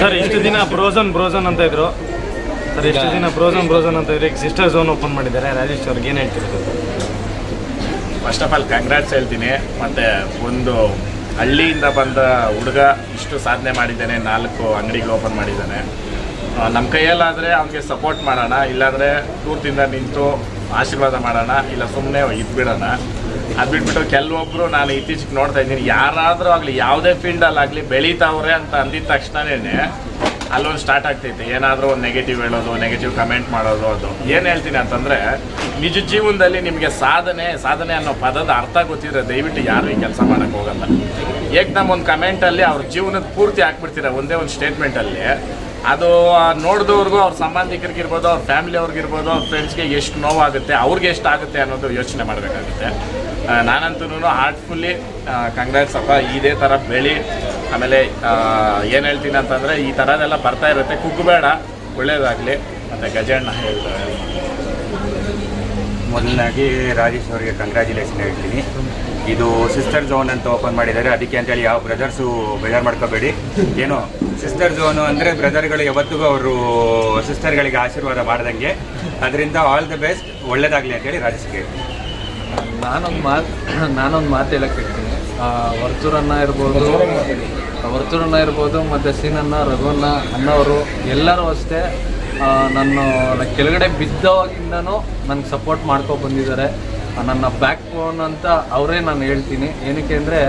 Sir ಇಷ್ಟು ದಿನ ಬ್ರೋಸನ್ ಬ್ರೋಸನ್ ಅಂತ ಇದ್ರು. ಸರ್ ಇಷ್ಟು ದಿನ ಬ್ರೋಸನ್ ಬ್ರೋಸನ್ ಅಂತ ಇದ್ರೆ. ಈಗ ಸಿಸ್ಟರ್ ಝೋನ್ ಓಪನ್ ಮಾಡಿದ್ದಾರೆ. ರಾಜೇಶ್ ಅವ್ರಿಗೆ ಏನು ಹೇಳ್ತೀರಿ sir? First of all congrats ಹೇಳ್ತೀನಿ. ಮತ್ತು ಒಂದು ಹಳ್ಳಿಯಿಂದ ಬಂದ ಹುಡುಗ ಇಷ್ಟು ಸಾಧನೆ ಮಾಡಿದ್ದಾನೆ. ನಾಲ್ಕು ಅಂಗಡಿಗೆ ಓಪನ್ ಮಾಡಿದ್ದಾನೆ. ನಮ್ಮ ಕೈಯಲ್ಲಾದರೆ ಅವನಿಗೆ ಸಪೋರ್ಟ್ ಮಾಡೋಣ. ಇಲ್ಲಾಂದರೆ ದೂರದಿಂದ ನಿಂತು ಆಶೀರ್ವಾದ ಮಾಡೋಣ. ಇಲ್ಲ ಸುಮ್ಮನೆ ಇದ್ಬಿಡೋಣ. ಅದು ಬಿಟ್ಬಿಟ್ಟು ಕೆಲವೊಬ್ಬರು ನಾನು ಇತ್ತೀಚೆಗೆ ನೋಡ್ತಾ ಇದ್ದೀನಿ. ಯಾರಾದರೂ ಆಗಲಿ, ಯಾವುದೇ ಫೀಲ್ಡಲ್ಲಾಗಲಿ ಬೆಳೀತಾವ್ರೆ ಅಂತ ಅಂದಿದ ತಕ್ಷಣವೇ ಅಲ್ಲೊಂದು ಸ್ಟಾರ್ಟ್ ಆಗ್ತೈತೆ. ಏನಾದರೂ ಒಂದು ನೆಗೆಟಿವ್ ಹೇಳೋದು ನೆಗೆಟಿವ್ ಕಮೆಂಟ್ ಮಾಡೋದು ಅದು. ಏನು ಹೇಳ್ತೀನಿ ಅಂತಂದರೆ, ನಿಜ ಜೀವನದಲ್ಲಿ ನಿಮಗೆ ಸಾಧನೆ ಸಾಧನೆ ಅನ್ನೋ ಪದದ ಅರ್ಥ ಗೊತ್ತಿದ್ರೆ ದಯವಿಟ್ಟು ಯಾರು ಈ ಕೆಲಸ ಮಾಡೋಕ್ಕೆ ಹೋಗಲ್ಲ. ನಮ್ಮ ಒಂದು ಕಮೆಂಟಲ್ಲಿ ಅವ್ರ ಜೀವನದ ಪೂರ್ತಿ ಹಾಕ್ಬಿಡ್ತೀರ ಒಂದೇ ಒಂದು ಸ್ಟೇಟ್ಮೆಂಟಲ್ಲಿ ಅದು ನೋಡಿದವ್ರಿಗೂ ಅವ್ರ ಸಂಬಂಧಿಕರಿಗಿರ್ಬೋದು, ಅವ್ರ ಫ್ಯಾಮಿಲಿಯವ್ರಿಗಿರ್ಬೋದು ಅವ್ರ ಫ್ರೆಂಡ್ಸ್ಗೆ ಎಷ್ಟು ನೋವಾಗುತ್ತೆ, ಅವ್ರಿಗೆ ಎಷ್ಟು ಆಗುತ್ತೆ ಅನ್ನೋದು ಯೋಚನೆ ಮಾಡಬೇಕಾಗುತ್ತೆ. ನಾನಂತೂ ಹಾರ್ಟ್ಫುಲ್ಲಿ ಕಂಗ್ರಾಟ್ಸ್ ಅಪ್ಪ, ಇದೇ ಥರ ಬೆಳಿ. ಆಮೇಲೆ ಏನು ಹೇಳ್ತೀನಿ ಅಂತಂದರೆ ಈ ಥರದೆಲ್ಲ ಬರ್ತಾ ಇರುತ್ತೆ. ಕುಗ್ಗಬೇಡ ಒಳ್ಳೆಯದಾಗಲಿ ಮತ್ತು ಗಜಣ್ಣ ಹೇಳ್ತಾರೆ. ಮೊದಲನಾಗಿ ರಾಜೇಶ್ ಅವರಿಗೆ ಕಂಗ್ರ್ಯಾಚುಲೇಷನ್ ಹೇಳ್ತೀನಿ. ಇದು ಸಿಸ್ಟರ್ ಝೋನ್ ಅಂತ ಓಪನ್ ಮಾಡಿದ್ದಾರೆ. ಅದಕ್ಕೆ ಅಂತೇಳಿ ಯಾವ ಬ್ರದರ್ಸು ಬೇಜಾರು ಮಾಡ್ಕೋಬೇಡಿ. ಏನು ಸಿಸ್ಟರ್ ಝೋನು ಅಂದರೆ ಬ್ರದರ್ಗಳು ಯಾವತ್ತಿಗೂ ಅವರು ಸಿಸ್ಟರ್ಗಳಿಗೆ ಆಶೀರ್ವಾದ ಮಾಡ್ದಂಗೆ. ಅದರಿಂದ ಆಲ್ ದ ಬೆಸ್ಟ್ ಒಳ್ಳೇದಾಗಲಿ ಅಂತೇಳಿ ರಾಜೇಶ್ ಹೇಳ್ತೀನಿ ನಾನೊಂದು ಮಾತು ನಾನೊಂದು ಮಾತು ಹೇಳಕ್ಕೆ ಹೇಳ್ತೀನಿ. ವರ್ತೂರನ್ನ ಇರ್ಬೋದು ವರ್ತೂರನ್ನ ಇರ್ಬೋದು, ಮತ್ತು ಸೀನನ್ನ ರಘುವನ್ನ ಅಣ್ಣವರು ಎಲ್ಲರೂ ಅಷ್ಟೇ. ನಾನು ಕೆಳಗಡೆ ಬಿದ್ದವಾಗಿಂದನೂ ನನಗೆ ಸಪೋರ್ಟ್ ಮಾಡ್ಕೊ ಬಂದಿದ್ದಾರೆ. ನನ್ನ ಬ್ಯಾಕ್ ಬೋನ್ ಅಂತ ಅವರೇ ನಾನು ಹೇಳ್ತೀನಿ. ಏನಕ್ಕೆ ಅಂದರೆ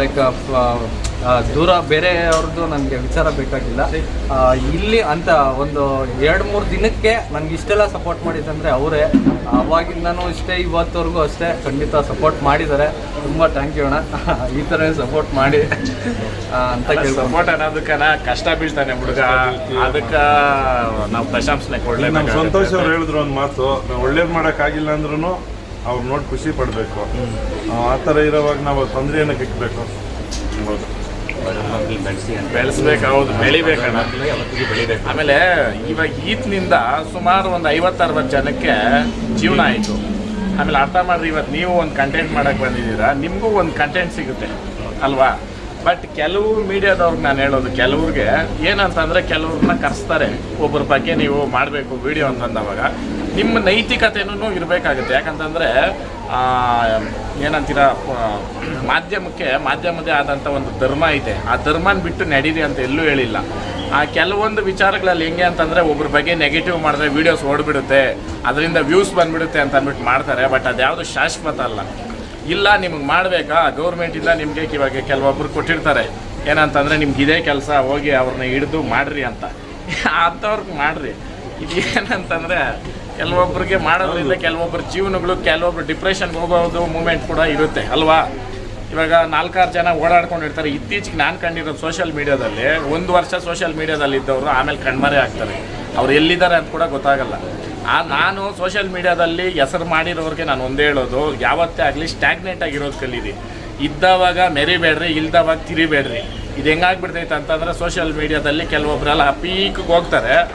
ಲೈಕ್ ದೂರ ಬೇರೆ ಅವ್ರದ್ದು ನನಗೆ ವಿಚಾರ ಬೇಕಾಗಿಲ್ಲ. ಇಲ್ಲಿ ಅಂತ ಒಂದು ಎರಡು ಮೂರು ದಿನಕ್ಕೆ ನನಗೆ ಇಷ್ಟೆಲ್ಲ ಸಪೋರ್ಟ್ ಮಾಡಿದ್ದಂದರೆ ಅವರೇ. ಅವಾಗಿಂದನೂ ಇಷ್ಟೇ ಇವತ್ತವರೆಗೂ ಅಷ್ಟೇ ಖಂಡಿತ ಸಪೋರ್ಟ್ ಮಾಡಿದ್ದಾರೆ. ತುಂಬ ಥ್ಯಾಂಕ್ ಯು ಅಣ್ಣ. ಈ ಥರ ಸಪೋರ್ಟ್ ಮಾಡಿ ಅಂತ ಕೇಳಿ ಸಪೋರ್ಟ್ ಅನ್ನೋದಕ್ಕನ ಕಷ್ಟ ಬೀಳ್ತಾನೆ ಹುಡುಗ. ಅದಕ್ಕೆ ನಾವು ಪ್ರಶಂಸನೆ ನಮ್ಮ ಸಂತೋಷ ಸಂತೋಷ್ ಅವ್ರು ಹೇಳಿದ್ರು ಒಂದು ಮಾತು ನಾವು ಒಳ್ಳೇದು ಮಾಡೋಕ್ಕಾಗಿಲ್ಲ ಅಂದ್ರೂ ಅವ್ರು ನೋಡಿ ಖುಷಿ ಪಡಬೇಕು. ಆ ಥರ ಇರೋವಾಗ ನಾವು ತೊಂದರೆಯನ್ನು ಕಿಕ್ಬೇಕು ಇಕ್ಬೇಕು ಹೌದು ಬೆಳೆಸ್ಬೇಕು ಹೌದು. ಬೆಳಿಬೇಕಣ್ಣ ಬೆಳಿಬೇಕು. ಆಮೇಲೆ ಇವಾಗ ಈತ್ನಿಂದ ಸುಮಾರು ಒಂದು ಐವತ್ತರವತ್ತು ಜನಕ್ಕೆ ಜೀವನ ಆಯಿತು. ಆಮೇಲೆ ಅರ್ಥ ಮಾಡ್ರಿ ಇವತ್ತು ನೀವು ಒಂದು ಕಂಟೆಂಟ್ ಮಾಡೋಕ್ಕೆ ಬಂದಿದ್ದೀರಾ ನಿಮಗೂ ಒಂದು ಕಂಟೆಂಟ್ ಸಿಗುತ್ತೆ ಅಲ್ವಾ? ಬಟ್ ಕೆಲವು ಮೀಡಿಯಾದವ್ರಿಗೆ ನಾನು ಹೇಳೋದು ಕೆಲವ್ರಿಗೆ ಏನಂತಂದರೆ ಕೆಲವ್ರನ್ನ ಕರೆಸ್ತಾರೆ ಒಬ್ಬರ ಬಗ್ಗೆ ನೀವು ಮಾಡಬೇಕು ವಿಡಿಯೋ ಅಂತಂದವಾಗ. ನಿಮ್ಮ ನೈತಿಕತೆಯೂ ಇರಬೇಕಾಗುತ್ತೆ ಯಾಕಂತಂದರೆ ಏನಂತೀರ ಮಾಧ್ಯಮಕ್ಕೆ, ಮಾಧ್ಯಮದೇ ಆದಂಥ ಒಂದು ಧರ್ಮ ಐತೆ ಆ ಧರ್ಮನ ಬಿಟ್ಟು ನಡೀರಿ ಅಂತ ಎಲ್ಲೂ ಹೇಳಿಲ್ಲ. ಆ, ಕೆಲವೊಂದು ವಿಚಾರಗಳಲ್ಲಿ ಹೆಂಗೆ ಅಂತಂದರೆ ಒಬ್ಬರ ಬಗ್ಗೆ ನೆಗೆಟಿವ್ ಮಾಡಿದ್ರೆ ವೀಡಿಯೋಸ್ ಓಡ್ಬಿಡುತ್ತೆ. ಅದರಿಂದ ವ್ಯೂಸ್ ಬಂದ್ಬಿಡುತ್ತೆ ಅಂತ ಅಂದ್ಬಿಟ್ಟು ಮಾಡ್ತಾರೆ. ಬಟ್ ಅದ್ಯಾವುದು ಶಾಶ್ವತ ಅಲ್ಲ. ಇಲ್ಲ, ನಿಮ್ಗೆ ಮಾಡಬೇಕಾ? ಗೌರ್ಮೆಂಟಿಂದ ನಿಮಗೆ ಇವಾಗ ಕೆಲವೊಬ್ರು ಕೊಟ್ಟಿರ್ತಾರೆ. ಏನಂತಂದರೆ, ನಿಮ್ಗೆ ಇದೇ ಕೆಲಸ, ಹೋಗಿ ಅವ್ರನ್ನ ಹಿಡಿದು ಮಾಡಿರಿ ಅಂತ. ಅಂಥವ್ರಿಗೆ ಮಾಡಿರಿ. ಇದು ಏನಂತಂದರೆ ಕೆಲವೊಬ್ಬರಿಗೆ ಮಾಡೋದ್ರಿಂದ ಕೆಲವೊಬ್ಬರ ಜೀವನಗಳು, ಕೆಲವೊಬ್ರು ಡಿಪ್ರೆಷನ್ಗೆ ಹೋಗೋದು ಮೂಮೆಂಟ್ ಕೂಡ ಇರುತ್ತೆ, ಅಲ್ವಾ? ಇವಾಗ ನಾಲ್ಕಾರು ಜನ ಓಡಾಡ್ಕೊಂಡಿರ್ತಾರೆ ಇತ್ತೀಚೆಗೆ ನಾನು ಕಂಡಿರೋದು ಸೋಷಿಯಲ್ ಮೀಡಿಯಾದಲ್ಲಿ ಒಂದು ವರ್ಷ ಸೋಷಿಯಲ್ ಮೀಡಿಯಾದಲ್ಲಿ ಇದ್ದವರು ಆಮೇಲೆ ಕಣ್ಮರೆ ಆಗ್ತಾರೆ. ಅವ್ರು ಎಲ್ಲಿದ್ದಾರೆ ಅಂತ ಕೂಡ ಗೊತ್ತಾಗಲ್ಲ. ಆ, ನಾನು ಸೋಷಿಯಲ್ ಮೀಡಿಯಾದಲ್ಲಿ ಹೆಸರು ಮಾಡಿರೋರಿಗೆ ನಾನು ಒಂದೇ ಹೇಳೋದು, ಯಾವತ್ತೇ ಆಗಲಿ ಸ್ಟ್ಯಾಗ್ನೆಂಟ್ ಆಗಿರೋದು ಕಲೀರಿ. ಇದ್ದವಾಗ ಮೆರಿಬೇಡ್ರಿ, ಇಲ್ದವಾಗ ತಿರಿಬೇಡ್ರಿ. ಇದು ಹೆಂಗಾಗ್ಬಿಡ್ತೈತೆ ಅಂತಂದರೆ ಸೋಷಿಯಲ್ ಮೀಡಿಯಾದಲ್ಲಿ ಕೆಲವೊಬ್ಬರೆಲ್ಲ ಪೀಕ್ಗೆ ಹೋಗ್ತಾರೆ.